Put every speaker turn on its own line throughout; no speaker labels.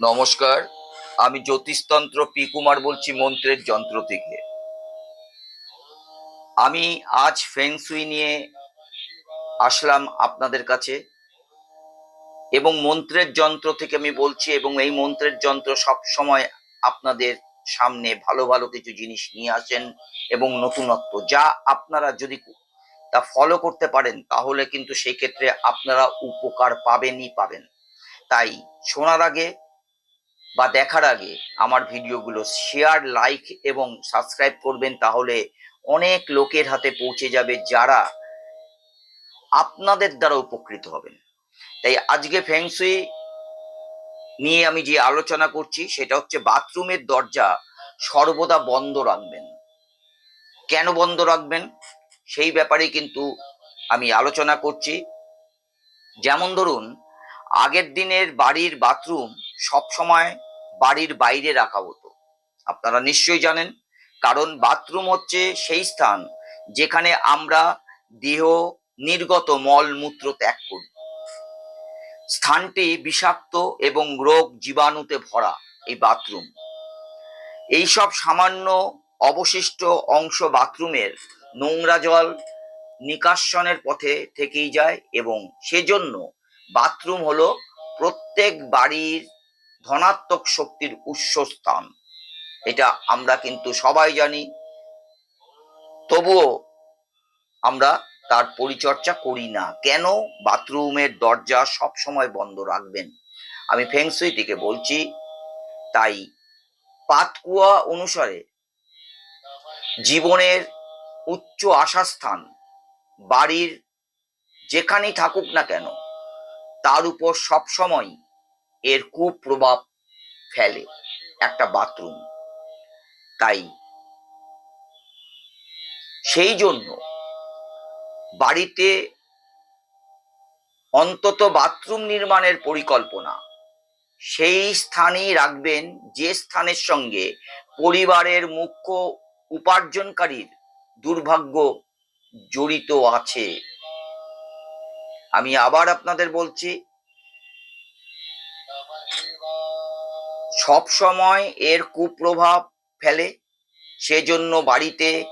নমস্কার, আমি জ্যোতিষতন্ত্র পি কুমার বলছি মন্ত্রের যন্ত্র থেকে। আমি আজ ফেংসুই নিয়ে আসলাম আপনাদের কাছে এবং মন্ত্রের যন্ত্র থেকে আমি বলছি এবং এই মন্ত্রের যন্ত্র সব সময় আপনাদের সামনে ভালো ভালো কিছু জিনিস নিয়ে আসেন এবং নতুনত্ব। যা আপনারা যদি তা ফলো করতে পারেন, তাহলে কিন্তু সেই ক্ষেত্রে আপনারা উপকার পাবেনই পাবেন। তাই শোনার আগে বা দেখার আগে আমার ভিডিওগুলো শেয়ার লাইক এবং সাবস্ক্রাইব করবেন তাহলে অনেক লোকের হাতে পৌঁছে যাবে যারা আপনাদের দ্বারা উপকৃত হবেন। তাই আজকে ফেংসুই নিয়ে আমি যে আলোচনা করছি সেটা হচ্ছে বাথরুমের দরজা সর্বদা বন্ধ রাখবেন। কেন বন্ধ রাখবেন? সেই ব্যাপারে কিন্তু আমি আলোচনা করছি। যেমন ধরুন আগের দিনের বাড়ির বাথরুম সব সময় বাড়ির বাইরে রাখা হতো। আপনারা নিশ্চয়ই জানেন, কারণ বাথরুম হচ্ছে সেই স্থান যেখানে আমরা দেহ নির্গত মলমূত্র ত্যাগ করি। স্থানটি বিষাক্ত এবং রোগ জীবাণুতে ভরা এই বাথরুম। এইসব সামান্য অবশিষ্ট অংশ বাথরুমের নোংরা জল নিকাশনের পথে থেকেই যায় এবং সেজন্য বাথরুম হলো প্রত্যেক বাড়ির ধনাত্মক শক্তির উৎসস্থান। এটা আমরা কিন্তু সবাই জানি। তবুও আমরা তার পরিচর্যা করি না। কেন? বাথরুমের দরজা সব সময় বন্ধ রাখবেন। আমি ফেংসুই থেকে বলছি, তাই পাতকুয়া অনুসারে জীবনের উচ্চ আশাস্থান বাড়ির যেখানেই থাকুক না কেন তার উপর সবসময় এর কুপ্রভাব ফেলে একটা বাথরুম। তাই সেই জন্য বাড়িতে অন্তত বাথরুম নির্মাণের পরিকল্পনা সেই স্থানেই রাখবেন যে স্থানের সঙ্গে পরিবারের মুখ্য উপার্জনকারীর দুর্ভাগ্য জড়িত আছে। আমি আবার আপনাদের বলছি, সব সময় এর কুপ্রভাব ফেলে, সেজন্য বাড়িতে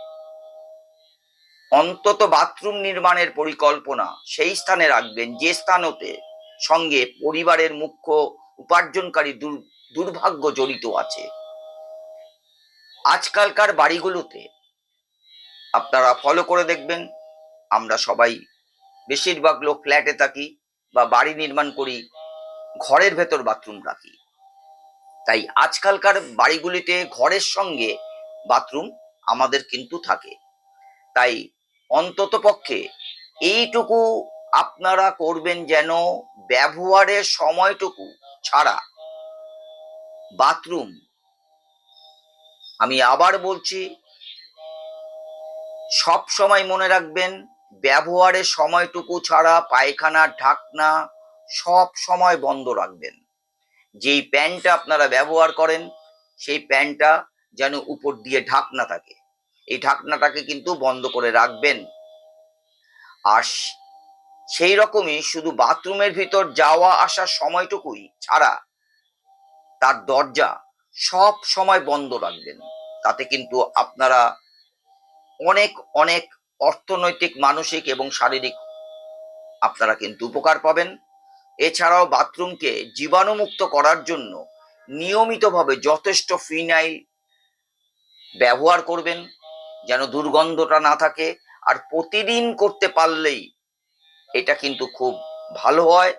অন্তত বাথরুম নির্মাণের পরিকল্পনা সেই স্থানে রাখবেন, যে স্থানতে সঙ্গে পরিবারের মুখ্য উপার্জনকারী দুর- দুর্ভাগ্য জড়িত আছে। আজকালকার বাড়িগুলোতে আপনারা ফলো করে দেখবেন, আমরা সবাই বেশিরভাগ লোক ফ্ল্যাটে থাকি বা বাড়ি নির্মাণ করি, ঘরের ভেতর বাথরুম রাখি। তাই আজকালকার বাড়িগুলিতে ঘরের সঙ্গে বাথরুম আমাদের কিন্তু থাকে। তাই অন্তত পক্ষে এইটুকু আপনারা করবেন যেন ব্যবহারের সময়টুকু ছাড়া বাথরুম আমি আবার বলছি সব সময় মনে রাখবেন ব্যবহারের সময়টুকু ছাড়া পায়খানার ঢাকনা সব সময় বন্ধ রাখবেন। যেই প্যান্টটা আপনারা ব্যবহার করেন, সেই প্যান্টটা যেন উপর দিয়ে ঢাকনা থাকে। এই ঢাকনাটাকে কিন্তু বন্ধ করে রাখবেন। আর সেই রকমই শুধু বাথরুমের ভিতর যাওয়া আসার সময়টুকুই ছাড়া তার দরজা সব সময় বন্ধ রাখবেন। তাতে কিন্তু আপনারা অনেক অনেক অর্থনৈতিক, মানসিক এবং শারীরিক আপনারা কিন্তু উপকার পাবেন। এছাড়াও বাথরুমকে জীবাণুমুক্ত করার জন্য নিয়মিতভাবে যথেষ্ট ফিনাইল ব্যবহার করবেন, যেন দুর্গন্ধটা না থাকে। আর প্রতিদিন করতে পারলেই এটা কিন্তু খুব ভালো হয়।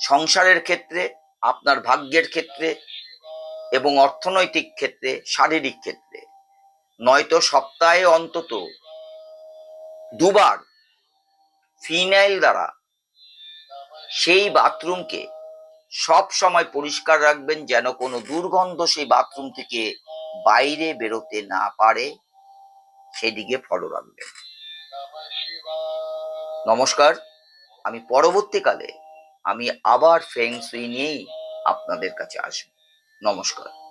সংসারের ক্ষেত্রে, আপনার ভাগ্যের ক্ষেত্রে এবং অর্থনৈতিক ক্ষেত্রে, শারীরিক ক্ষেত্রে। নয়তো সপ্তাহে অন্তত দুবার ফিনাইল দ্বারা সেই বাথরুমকে সব সময় পরিষ্কার রাখবেন যেন কোনো দুর্গন্ধ সেই বাথরুম থেকে বাইরে বেরোতে না পারে। সেদিকে ফলো রাখবেন। নমস্কার, আমি পরবর্তীকালে আমি আবার ফেংসুই নিয়েই আপনাদের কাছে আসব। নমস্কার।